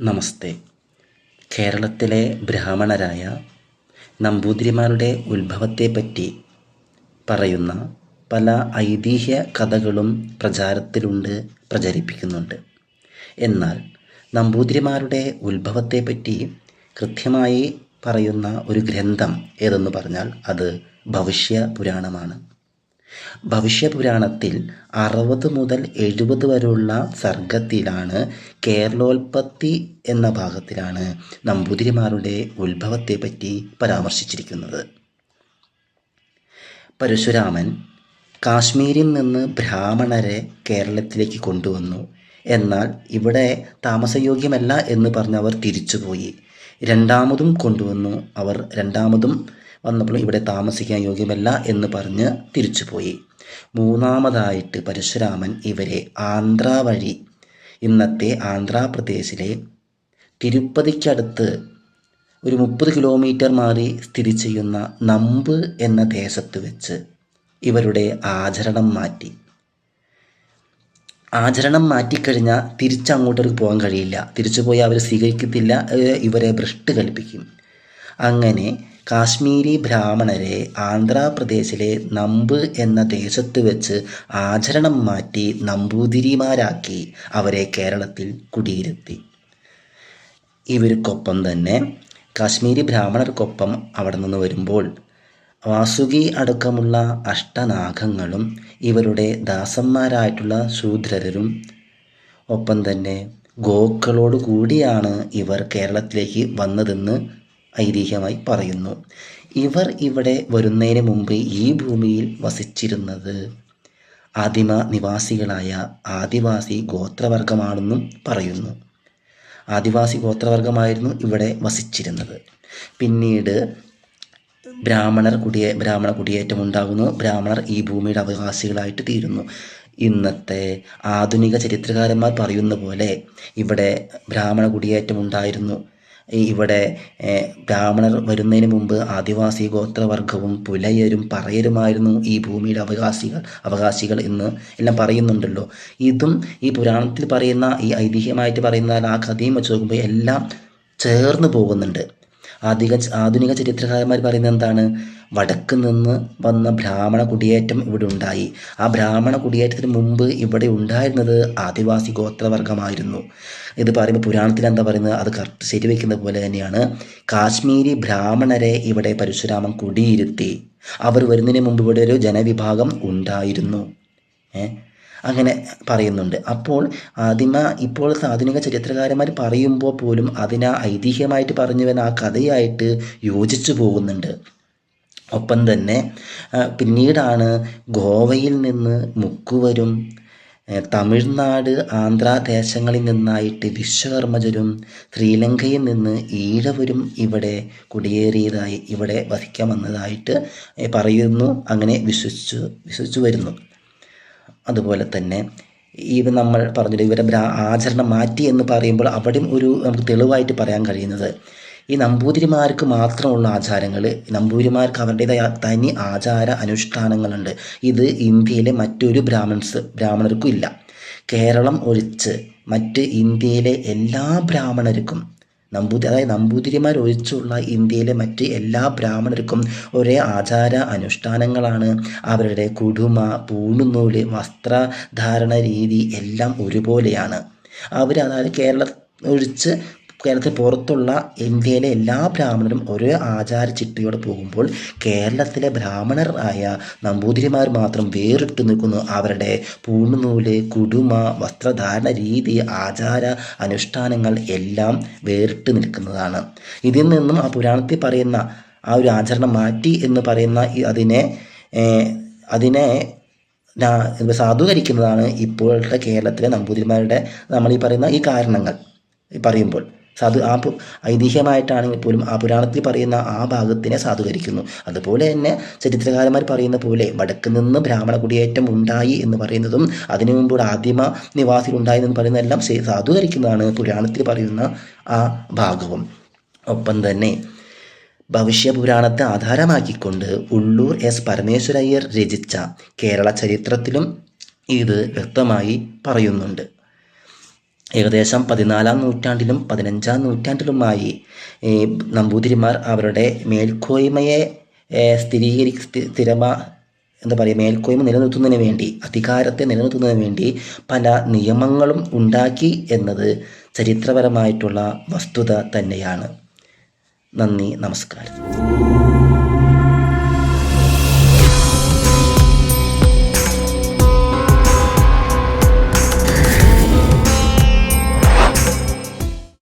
നമസ്തേ. കേരളത്തിലെ ബ്രാഹ്മണരായ നമ്പൂതിരിമാരുടെ ഉത്ഭവത്തെപ്പറ്റി പറയുന്ന പല ഐതിഹ്യ കഥകളും പ്രചാരത്തിലുണ്ട് പ്രചരിപ്പിക്കുന്നുണ്ട്. എന്നാൽ നമ്പൂതിരിമാരുടെ ഉത്ഭവത്തെപ്പറ്റി കൃത്യമായി പറയുന്ന ഒരു ഗ്രന്ഥം ഏതെന്ന് പറഞ്ഞാൽ അത് ഭവിഷ്യ പുരാണമാണ്. ഭവിഷ്യപുരാണത്തിൽ അറുപത് മുതൽ എഴുപത് വരെയുള്ള സർഗത്തിലാണ് കേരളോൽപ്പത്തി എന്ന ഭാഗത്തിലാണ് നമ്പൂതിരിമാരുടെ ഉത്ഭവത്തെപ്പറ്റി പരാമർശിച്ചിരിക്കുന്നത്. പരശുരാമൻ കാശ്മീരിൽ നിന്ന് ബ്രാഹ്മണരെ കേരളത്തിലേക്ക് കൊണ്ടുവന്നു. എന്നാൽ ഇവിടെ താമസയോഗ്യമല്ല എന്ന് പറഞ്ഞ് അവർ തിരിച്ചുപോയി. രണ്ടാമതും കൊണ്ടുവന്നു. അവർ രണ്ടാമതും വന്നപ്പോൾ ഇവിടെ താമസിക്കാൻ യോഗ്യമല്ല എന്ന് പറഞ്ഞ് തിരിച്ചുപോയി മൂന്നാമതായിട്ട് പരശുരാമൻ ഇവരെ ആന്ധ്ര വഴി ഇന്നത്തെ ആന്ധ്രാപ്രദേശിലെ തിരുപ്പതിക്കടുത്ത് ഒരു മുപ്പത് കിലോമീറ്റർ മാറി സ്ഥിതി ചെയ്യുന്ന നമ്പ് എന്ന ദേശത്ത് വെച്ച് ഇവരുടെ ആചരണം മാറ്റി. ആചരണം മാറ്റിക്കഴിഞ്ഞാൽ തിരിച്ചങ്ങോട്ടേക്ക് പോകാൻ കഴിയില്ല. തിരിച്ചു പോയി അവർ സ്വീകരിക്കത്തില്ല ഇവരെ ഭ്രഷ്ട് കൽപ്പിക്കും. അങ്ങനെ കാശ്മീരി ബ്രാഹ്മണരെ ആന്ധ്രാപ്രദേശിലെ നമ്പ് എന്ന ദേശത്ത് വെച്ച് ആചരണം മാറ്റി നമ്പൂതിരിമാരാക്കി അവരെ കേരളത്തിൽ കുടിയിരുത്തി. ഇവർക്കൊപ്പം തന്നെ കാശ്മീരി ബ്രാഹ്മണർക്കൊപ്പം അവിടെ നിന്ന് വരുമ്പോൾ വാസുകി അടക്കമുള്ള അഷ്ടനാഗങ്ങളും ഇവരുടെ ദാസന്മാരായിട്ടുള്ള ശൂദ്രരും ഒപ്പം തന്നെ ഗോക്കളോട് കൂടിയാണ് ഇവർ കേരളത്തിലേക്ക് വന്നതെന്ന് ഐതിഹ്യമായി പറയുന്നു. ഇവർ ഇവിടെ വരുന്നതിന് മുമ്പ് ഈ ഭൂമിയിൽ വസിച്ചിരുന്നത് ആദിമ നിവാസികളായ ആദിവാസി ഗോത്രവർഗമാണെന്നും പറയുന്നു. ആദിവാസി ഗോത്രവർഗമായിരുന്നു ഇവിടെ വസിച്ചിരുന്നത്. പിന്നീട് ബ്രാഹ്മണർ കുടിയേ ബ്രാഹ്മണ കുടിയേറ്റം ഉണ്ടാകുന്നു. ബ്രാഹ്മണർ ഈ ഭൂമിയുടെ അവകാശികളായിട്ട് തീരുന്നു. ഇന്നത്തെ ആധുനിക ചരിത്രകാരന്മാർ പറയുന്ന പോലെ ഇവിടെ ബ്രാഹ്മണ കുടിയേറ്റം ഉണ്ടായിരുന്നു. ഇവിടെ ബ്രാഹ്മണർ വരുന്നതിന് മുമ്പ് ആദിവാസി ഗോത്രവർഗവും പുലയരും പറയരുമായിരുന്നു ഈ ഭൂമിയുടെ അവകാശികൾ അവകാശികൾ എന്ന് എല്ലാം പറയുന്നുണ്ടല്ലോ. ഇതും ഈ പുരാണത്തിൽ പറയുന്ന ഈ ഐതിഹ്യമായിട്ട് പറയുന്ന ആ കഥയും വെച്ച് നോക്കുമ്പോൾ എല്ലാം ചേർന്ന് പോകുന്നുണ്ട്. ആധിക ആധുനിക ചരിത്രകാരന്മാർ പറയുന്നത് എന്താണ്? വടക്ക് നിന്ന് വന്ന ബ്രാഹ്മണ കുടിയേറ്റം ഇവിടെ ഉണ്ടായി. ആ ബ്രാഹ്മണ കുടിയേറ്റത്തിന് മുമ്പ് ഇവിടെ ഉണ്ടായിരുന്നത് ആദിവാസി ഗോത്രവർഗമായിരുന്നു ഇത് പറയുമ്പോൾ പുരാണത്തിൽ എന്താ പറയുന്നത്? അത് കറക്റ്റ് ശരിവെക്കുന്ന പോലെ തന്നെയാണ്. കാശ്മീരി ബ്രാഹ്മണരെ ഇവിടെ പരശുരാമൻ കുടിയിരുത്തി. അവർ വരുന്നതിന് മുമ്പ് ഇവിടെ ഒരു ജനവിഭാഗം ഉണ്ടായിരുന്നു. ഏ? അങ്ങനെ പറയുന്നുണ്ട്. അപ്പോൾ ആദിമ ഇപ്പോഴത്തെ ആധുനിക ചരിത്രകാരന്മാർ പറയുമ്പോൾ പോലും അതിനെ ഐതിഹ്യമായിട്ട് പറഞ്ഞു വരുന്ന ആ കഥയായിട്ട് യോജിച്ചു പോകുന്നുണ്ട്. ഒപ്പം തന്നെ പിന്നീടാണ് ഗോവയിൽ നിന്ന് മുക്കുവരും തമിഴ്നാട് ആന്ധ്രാദേശങ്ങളിൽ നിന്നായിട്ട് വിശ്വകർമ്മജരും ശ്രീലങ്കയിൽ നിന്ന് ഈഴവരും ഇവിടെ കുടിയേറിയതായി ഇവിടെ വസിക്കാൻ വന്നതായിട്ട് പറയുന്നു അങ്ങനെ വിശ്വസിച്ചു വിശ്വസിച്ചു വരുന്നു. അതുപോലെ തന്നെ ഈ നമ്മൾ പറഞ്ഞില്ല ഇവരെ ആചരണം മാറ്റി എന്ന് പറയുമ്പോൾ അവിടെയും ഒരു നമുക്ക് തെളിവായിട്ട് പറയാൻ കഴിയുന്നത് ഈ നമ്പൂതിരിമാർക്ക് മാത്രമുള്ള ആചാരങ്ങൾ നമ്പൂതിരിമാർക്ക് അവരുടേതായ തനി ആചാര അനുഷ്ഠാനങ്ങളുണ്ട്. ഇത് ഇന്ത്യയിലെ മറ്റൊരു ബ്രാഹ്മൺസ് ബ്രാഹ്മണർക്കും ഇല്ല. കേരളം ഒഴിച്ച് മറ്റ് ഇന്ത്യയിലെ എല്ലാ ബ്രാഹ്മണർക്കും നമ്പൂതി അതായത് നമ്പൂതിരിമാർ ഒഴിച്ചുള്ള ഇന്ത്യയിലെ മറ്റ് എല്ലാ ബ്രാഹ്മണർക്കും ഒരേ ആചാര അനുഷ്ഠാനങ്ങളാണ്. അവരുടെ കുടുമ പൂണുനൂൽ വസ്ത്രധാരണ രീതി എല്ലാം ഒരുപോലെയാണ്. അവർ അതായത് കേരള ഒഴിച്ച് കേരളത്തിൽ പുറത്തുള്ള ഇന്ത്യയിലെ എല്ലാ ബ്രാഹ്മണരും ഒരേ ആചാര ചിട്ടയോടെ പോകുമ്പോൾ കേരളത്തിലെ ബ്രാഹ്മണർ ആയ നമ്പൂതിരിമാർ മാത്രം വേറിട്ട് നിൽക്കുന്നു. അവരുടെ പൂണുനൂൽ കുടുമ വസ്ത്രധാരണ രീതി ആചാര അനുഷ്ഠാനങ്ങൾ എല്ലാം വേറിട്ട് നിൽക്കുന്നതാണ്. ഇതിൽ നിന്നും ആ പുരാണത്തിൽ പറയുന്ന ആ ഒരു ആചരണം മാറ്റി എന്ന് പറയുന്ന അതിനെ അതിനെ സാധൂകരിക്കുന്നതാണ് ഇപ്പോഴത്തെ കേരളത്തിലെ നമ്പൂതിരിമാരുടെ നമ്മൾ ഈ പറയുന്ന ഈ കാരണങ്ങൾ പറയുമ്പോൾ. സാധു ആ ഐതിഹ്യമായിട്ടാണെങ്കിൽ പോലും ആ പുരാണത്തിൽ പറയുന്ന ആ ഭാഗത്തിനെ സാധൂകരിക്കുന്നു. അതുപോലെ തന്നെ ചരിത്രകാരന്മാർ പറയുന്ന പോലെ വടക്ക് നിന്ന് ബ്രാഹ്മണ കുടിയേറ്റം ഉണ്ടായി എന്ന് പറയുന്നതും അതിനു മുമ്പ് ആദിമ നിവാസികൾ ഉണ്ടായി എന്ന് പറയുന്നതെല്ലാം സാധൂകരിക്കുന്നതാണ് പുരാണത്തിൽ പറയുന്ന ആ ഭാഗവും. ഒപ്പം തന്നെ ഭവിഷ്യപുരാണത്തെ ആധാരമാക്കിക്കൊണ്ട് ഉള്ളൂർ എസ് പരമേശ്വരയ്യർ രചിച്ച കേരള ചരിത്രത്തിലും ഇത് വ്യക്തമായി പറയുന്നുണ്ട്. ഏകദേശം പതിനാലാം നൂറ്റാണ്ടിലും പതിനഞ്ചാം നൂറ്റാണ്ടിലുമായി നമ്പൂതിരിമാർ അവരുടെ മേൽക്കോയ്മയെ സ്ഥിരീകരി സ്ഥിരമാ എന്താ പറയുക മേൽക്കോയ്മ നിലനിർത്തുന്നതിന് വേണ്ടി അധികാരത്തെ നിലനിർത്തുന്നതിന് വേണ്ടി പല നിയമങ്ങളും ഉണ്ടാക്കി എന്നത് ചരിത്രപരമായിട്ടുള്ള വസ്തുത തന്നെയാണ്. നന്ദി നമസ്കാരം.